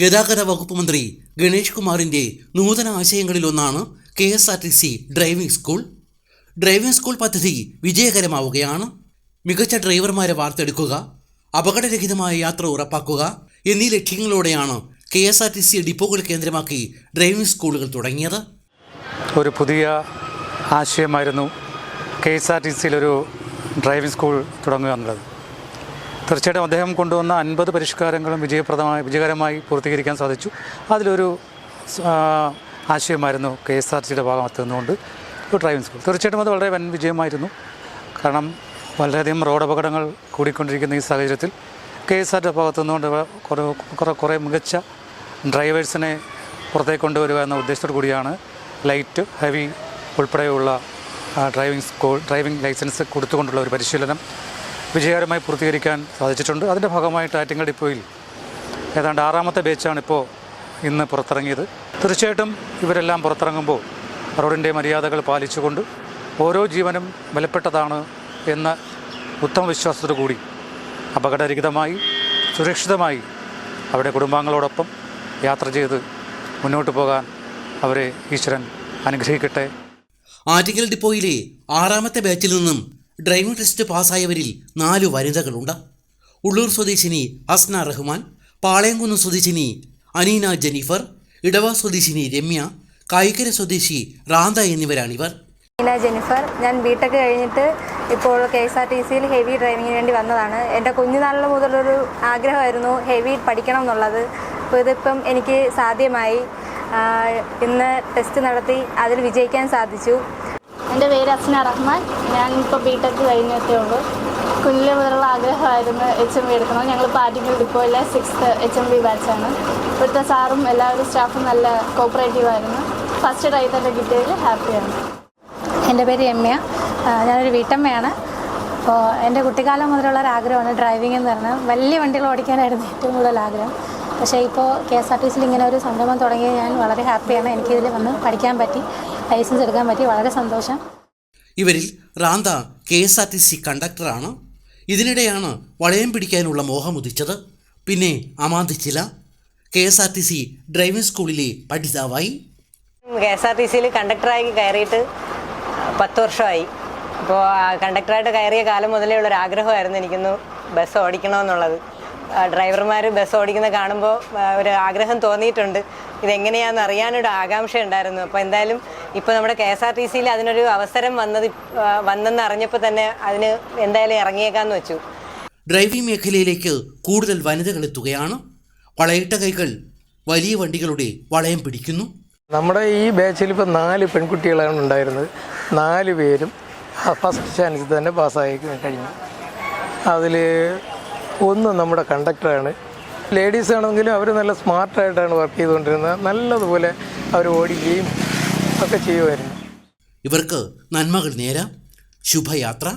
ഗതാഗത വകുപ്പ് മന്ത്രി ഗണേഷ് കുമാറിന്റെ നൂതന ആശയങ്ങളിലൊന്നാണ് K S R T C driving school. Driving school പദ്ധതി വിജയകരമാവുകയാണ്. മികച്ച ഡ്രൈവർമാരെ വാർത്തെടുക്കുക അപകടരഹിതമായ യാത്ര ഉറപ്പാക്കുക എന്നീ ലക്ഷ്യങ്ങളോടെയാണ് K S R T C ഡിപ്പോകൾ കേന്ദ്രമാക്കി ഡ്രൈവിംഗ് സ്കൂളുകൾ തുടങ്ങിയത്. ഒരു പുതിയ ആശയമായിരുന്നു കെ എസ് ആർ ടി സിയിലൊരു ഡ്രൈവിംഗ് സ്കൂൾ തുടങ്ങുക എന്നുള്ളത്. തീർച്ചയായിട്ടും അദ്ദേഹം കൊണ്ടുവന്ന അൻപത് പരിഷ്കാരങ്ങളും വിജയപ്രദമായി വിജയകരമായി പൂർത്തീകരിക്കാൻ സാധിച്ചു. അതിലൊരു ആശയമായിരുന്നു കെ എസ് ആർ ടിയുടെ ഭാഗത്ത് നിന്നുകൊണ്ട് ഡ്രൈവിംഗ് സ്കൂൾ തീർച്ചയായിട്ടും അത് വളരെ വൻ വിജയമായിരുന്നു. കാരണം വളരെയധികം റോഡ് അപകടങ്ങൾ കൂടിക്കൊണ്ടിരിക്കുന്ന ഈ സാഹചര്യത്തിൽ കെ എസ് ആർ ഭാഗത്തു നിന്നുകൊണ്ട് കുറേ കുറേ കുറേ മികച്ച ഡ്രൈവേഴ്സിനെ പുറത്തേക്ക് കൊണ്ടുവരിക എന്ന ഉദ്ദേശത്തോടു കൂടിയാണ് ലൈറ്റ് ഹെവി ഉൾപ്പെടെയുള്ള ഡ്രൈവിംഗ് സ്കൂൾ ഡ്രൈവിംഗ് ലൈസൻസ് കൊടുത്തുകൊണ്ടുള്ള ഒരു പരിശീലനം. വിജയകരമായി പൂർത്തീകരിക്കാൻ സാധിച്ചിട്ടുണ്ട്. അതിന്റെ ഭാഗമായിട്ട് ആറ്റിങ്ങൽ ഡിപ്പോയിൽ ഏതാണ്ട് ആറാമത്തെ ബേച്ചാണ് ഇപ്പോൾ ഇന്ന് പുറത്തിറങ്ങിയത്. തീർച്ചയായിട്ടും ഇവരെല്ലാം പുറത്തിറങ്ങുമ്പോൾ റോഡിന്റെ മര്യാദകൾ പാലിച്ചുകൊണ്ട് ഓരോ ജീവനും വിലപ്പെട്ടതാണ് എന്ന ഉത്തമ വിശ്വാസത്തോടു കൂടി അപകടരഹിതമായി സുരക്ഷിതമായി അവരുടെ കുടുംബാംഗങ്ങളോടൊപ്പം യാത്ര ചെയ്ത് മുന്നോട്ട് പോകാൻ അവരെ ഈശ്വരൻ അനുഗ്രഹിക്കട്ടെ. ആറ്റിങ്ങൽ ഡിപ്പോയിലെ ആറാമത്തെ ബാച്ചിൽ നിന്നും ഡ്രൈവിംഗ് ടെസ്റ്റ് പാസ്സായവരിൽ നാലു വനിതകളുണ്ട്. ഉള്ളൂർ സ്വദേശിനി അസ്ന റഹ്മാൻ പാളയംകുന്ന് സ്വദേശിനി അനീന ജെനിഫർ ഇടവ സ്വദേശിനി രമ്യ കായിക്കര സ്വദേശി റാന്ത എന്നിവരാണിവർ. നീന ജെനിഫർ ഞാൻ ബിടെക് കഴിഞ്ഞിട്ട് ഇപ്പോൾ കെ എസ് ആർ ടി സിയിൽ ഹെവി ഡ്രൈവിങ്ങിന് വേണ്ടി വന്നതാണ്. എന്റെ കുഞ്ഞുനാളിൽ മുതലൊരു ആഗ്രഹമായിരുന്നു ഹെവി പഠിക്കണം എന്നുള്ളത്. അപ്പോൾ ഇതിപ്പം എനിക്ക് സാധ്യമായി. ഇന്ന് ടെസ്റ്റ് നടത്തി അതിൽ വിജയിക്കാൻ സാധിച്ചു. എന്റെ പേര് അസ്ന റഹ്മാൻ. ഞാൻ ഇപ്പോൾ ബി ടെക് കഴിഞ്ഞിട്ടേ ഉള്ളൂ. കുഞ്ഞിലെ മുതലുള്ള ആഗ്രഹമായിരുന്നു എച്ച് എം ബി എടുക്കണം. ഞങ്ങൾ ആറ്റിങ്ങൽ ഡിപ്പോയിലെ സിക്സ്ത് എച്ച് എം ബി ബാച്ചാണ് ഇവിടുത്തെ സാറും എല്ലാവരും സ്റ്റാഫും നല്ല കോപ്പറേറ്റീവ് ആയിരുന്നു. ഫസ്റ്റ് ട്രൈ തന്നെ കിട്ടിയതിൽ ഹാപ്പിയാണ് എന്റെ പേര് ആ, ഞാനൊരു വീട്ടമ്മയാണ്. അപ്പോൾ എന്റെ കുട്ടിക്കാലം മുതലുള്ള ഒരു ആഗ്രഹമാണ് ഡ്രൈവിംഗ് എന്ന് പറഞ്ഞാൽ വലിയ വണ്ടികൾ ഓടിക്കാനായിരുന്നു ഏറ്റവും കൂടുതൽ ആഗ്രഹം. പക്ഷേ ഇപ്പോൾ കെ എസ് ആർ ടി സിയിൽ ഇങ്ങനെ ഒരു സംരംഭം തുടങ്ങി ഞാൻ വളരെ ഹാപ്പിയാണ് എനിക്കിതിൽ വന്ന് പഠിക്കാൻ പറ്റി. ലൈസൻസ് എടുക്കാൻ പറ്റി. വളരെ സന്തോഷം. ഇവരിൽ Rantha K S R T C കണ്ടക്ടറാണ്. ഇതിനിടെയാണ് വളയം പിടിക്കാനുള്ള മോഹമുദിച്ചത് പിന്നെ അമാന്തിച്ചില്ല K S R T C driving സ്കൂളിലെ പഠിതാവായി. കെ എസ് ആർ ടി സിയിൽ കണ്ടക്ടറായി കയറിയിട്ട് പത്ത് വർഷമായി. അപ്പോൾ കണ്ടക്ടറായിട്ട് കയറിയ കാലം മുതലേ ഉള്ളൊരു ആഗ്രഹമായിരുന്നു എനിക്കൊന്ന് ബസ് ഓടിക്കണമെന്നുള്ളത്. ഡ്രൈവർമാർ ബസ് ഓടിക്കുന്ന കാണുമ്പോൾ ഒരു ആഗ്രഹം തോന്നിയിട്ടുണ്ട്. ഇതെങ്ങനെയാണെന്ന് അറിയാനൊരു ആകാംക്ഷ ഉണ്ടായിരുന്നു അപ്പോൾ എന്തായാലും ഇപ്പോൾ നമ്മുടെ കെ എസ് ആർ ടി സിയിൽ അതിനൊരു അവസരം വന്നത് വന്നെന്ന് അറിഞ്ഞപ്പോൾ തന്നെ അതിന് എന്തായാലും ഇറങ്ങിയേക്കാന്ന് വെച്ചു. ഡ്രൈവിംഗ് മേഖലയിലേക്ക് കൂടുതൽ വനിതകൾ എത്തുകയാണ്. വളയിട്ട കൈകൾ വലിയ വണ്ടികളുടെ വളയം പിടിക്കുന്നു. നമ്മുടെ ഈ ബാച്ചിൽ ഇപ്പോൾ നാല് പെൺകുട്ടികളാണ് ഉണ്ടായിരുന്നത്. നാല് പേരും ഫസ്റ്റ് ചാൻസിൽ തന്നെ പാസ്സായി കഴിഞ്ഞു. അതിൽ ഒന്ന് നമ്മുടെ കണ്ടക്ടറാണ് ലേഡീസ് ആണെങ്കിലും അവർ നല്ല സ്മാർട്ടായിട്ടാണ് വർക്ക് ചെയ്തുകൊണ്ടിരുന്നത്. നല്ലതുപോലെ അവർ ഓടിക്കുകയും ഒക്കെ ചെയ്യുമായിരുന്നു ഇവർക്ക് നന്മകൾ നേരാം. ശുഭയാത്ര.